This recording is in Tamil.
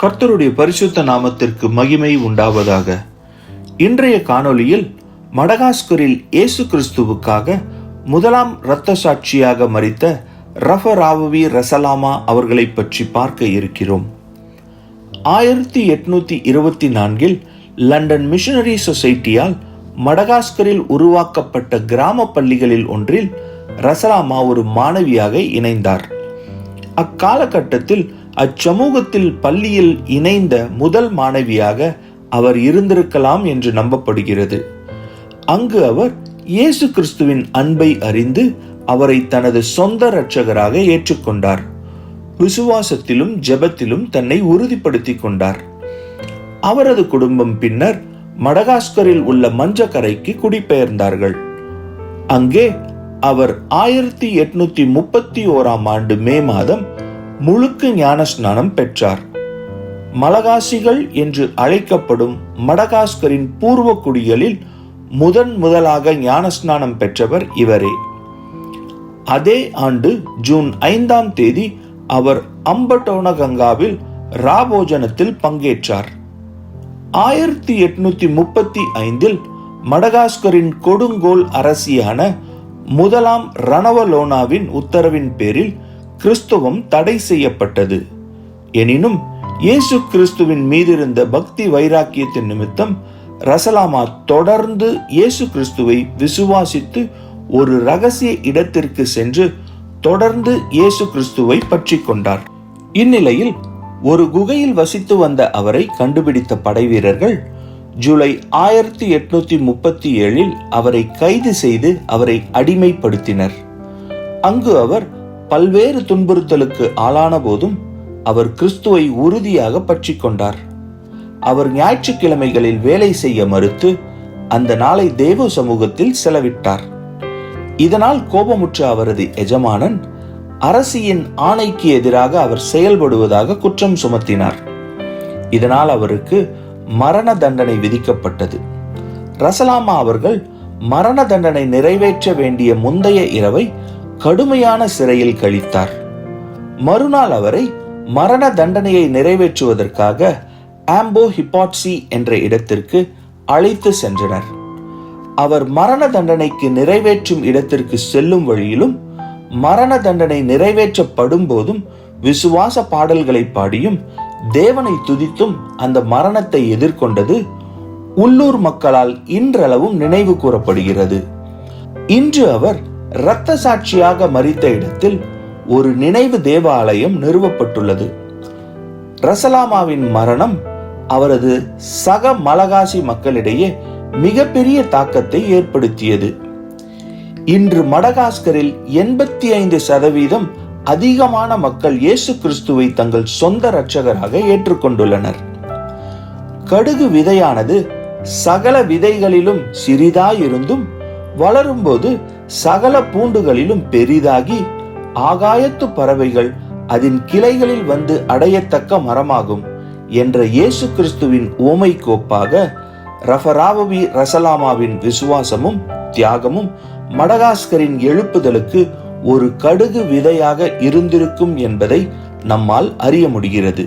கர்த்தருடைய பரிசுத்த நாமத்திற்கு மகிமை உண்டாவதாக. இன்றைய காணொளியில் மடகாஸ்கரில் இயேசு கிறிஸ்துவுக்காக முதலாம் இரத்த சாட்சியாக மறித்த ரஃபராவவி ரசலாமா அவர்களை பற்றி பார்க்க இருக்கிறோம். ஆயிரத்தி எட்நூத்தி இருபத்தி நான்கில் லண்டன் மிஷனரி சொசைட்டியால் மடகாஸ்கரில் உருவாக்கப்பட்ட கிராம பள்ளிகளில் ஒன்றில் ரசலாமா ஒரு மாணவியாக இணைந்தார். அக்காலகட்டத்தில் அச்சமூகத்தில் பள்ளியில் இணைந்த முதல் மாணவியாக அவர் இருந்திருக்கலாம் என்று நம்பப்படுகிறது. அங்கு அவர் இயேசு கிறிஸ்துவின் அன்பை அறிந்து அவரை தனது சொந்த இரட்சகராக ஏற்றுக்கொண்டார். விசுவாசத்திலும் ஜெபத்திலும் தன்னை உறுதிப்படுத்தி கொண்டார். அவரது குடும்பம் பின்னர் மடகாஸ்கரில் உள்ள மஞ்சக்கரைக்கு குடிபெயர்ந்தார்கள். அங்கே அவர் ஆயிரத்தி எட்நூத்தி முப்பத்தி ஓராம் ஆண்டு மே மாதம் முழுக்கு ஞானஸ்நானம் பெற்றார். மலகாசிகள் என்று அழைக்கப்படும் மடகாஸ்கரின் பூர்வ குடிகளில் முதன் முதலாக ஞானஸ்நானம் பெற்றவர் இவரே. அதே ஆண்டு ஜூன் ஐந்தாம் தேதி அவர் அம்பட்டோன கங்காவில் ராபோஜனத்தில் பங்கேற்றார். ஆயிரத்தி எட்நூத்தி முப்பத்தி ஐந்தில் மடகாஸ்கரின் கொடுங்கோல் அரசியான முதலாம் ரணவலோனாவின் உத்தரவின் பேரில் கிறிஸ்துவம் தடை செய்யப்பட்டது. எனினும் இயேசு கிறிஸ்துவின் மீதிருந்த பக்தி வைராக்கியத்தின் நிமித்தம் ரசலாமா தொடர்ந்து இயேசு கிறிஸ்துவை விசுவாசித்து ஒரு ரகசிய இடத்திற்கு சென்று தொடர்ந்து இயேசு கிறிஸ்துவை பற்றி கொண்டார். இந்நிலையில் ஒரு குகையில் வசித்து வந்த அவரை கண்டுபிடித்த படைவீரர்கள் ஜூலை ஆயிரத்தி எட்நூத்தி முப்பத்தி ஏழில் அவரை கைது செய்து அவரை அடிமைப்படுத்தினர். அங்கு அவர் பல்வேறு துன்புறுத்தலுக்கு ஆளான போதும் அவர் கிறிஸ்துவை உறுதியாக பற்றி கொண்டார். அவர் ஞாயிற்றுக்கிழமைகளில் வேலை செய்ய மறுத்து அந்த நாளை தேவ சமூகத்தில் செலவிட்டார். இதனால் கோபமுற்ற அவரது எஜமானன் அரசியின் ஆணைக்கு எதிராக அவர் செயல்படுவதாக குற்றம் சுமத்தினார். இதனால் அவருக்கு மரண தண்டனை விதிக்கப்பட்டது. ரசலாமா அவர்கள் மரண தண்டனை நிறைவேற்ற வேண்டிய முந்தைய இரவை கடுமையான சிறையில் கழித்தார். மறுநாள் அவரை மரண தண்டனையை நிறைவேற்றுவதற்காக ஆம்போ ஹிபாட்சி என்ற இடத்திற்கு அழைத்து சென்றனர். அவர் மரண தண்டனைக்கு நிறைவேற்றும் இடத்திற்கு செல்லும் வழியிலும் மரண தண்டனை நிறைவேற்றப்படும் போதும் விசுவாச பாடல்களை பாடியும் தேவனை துதித்தும் அந்த மரணத்தை எதிர்கொண்டது உள்ளூர் மக்களால் இன்றளவும் நினைவு கூறப்படுகிறது. இன்று அவர் இரத்த சாட்சியாக மறித்த இடத்தில் ஒரு நினைவு தேவாலயம் நிறுவப்பட்டுள்ளது. ரசலாமாவின் மரணம் அவரது சக மலகாசி மக்களிடையே மிகப்பெரிய தாக்கத்தை ஏற்படுத்தியது. இன்று மடகாஸ்கரில் எண்பத்தி ஐந்து சதவீதம் அதிகமான மக்கள் இயேசு கிறிஸ்துவை தங்கள் சொந்த இரட்சகராக ஏற்றுக்கொண்டுள்ளனர். கடுகு விதையானது சகல விதைகளிலும் சிறிதாயிருந்தும் வளரும்போது சகல பூண்டுகளிலும் பெரிதாகி ஆகாயத்து பறவைகள் அதன் கிளைகளில் வந்து அடையத்தக்க மரமாகும் என்ற இயேசு கிறிஸ்துவின் ஓமை கோப்பாக ரஃபராவவி ரசலாமாவின் விசுவாசமும் தியாகமும் மடகாஸ்கரின் எழுப்புதலுக்கு ஒரு கடுகு விதையாக இருந்திருக்கும் என்பதை நம்மால் அறிய முடிகிறது.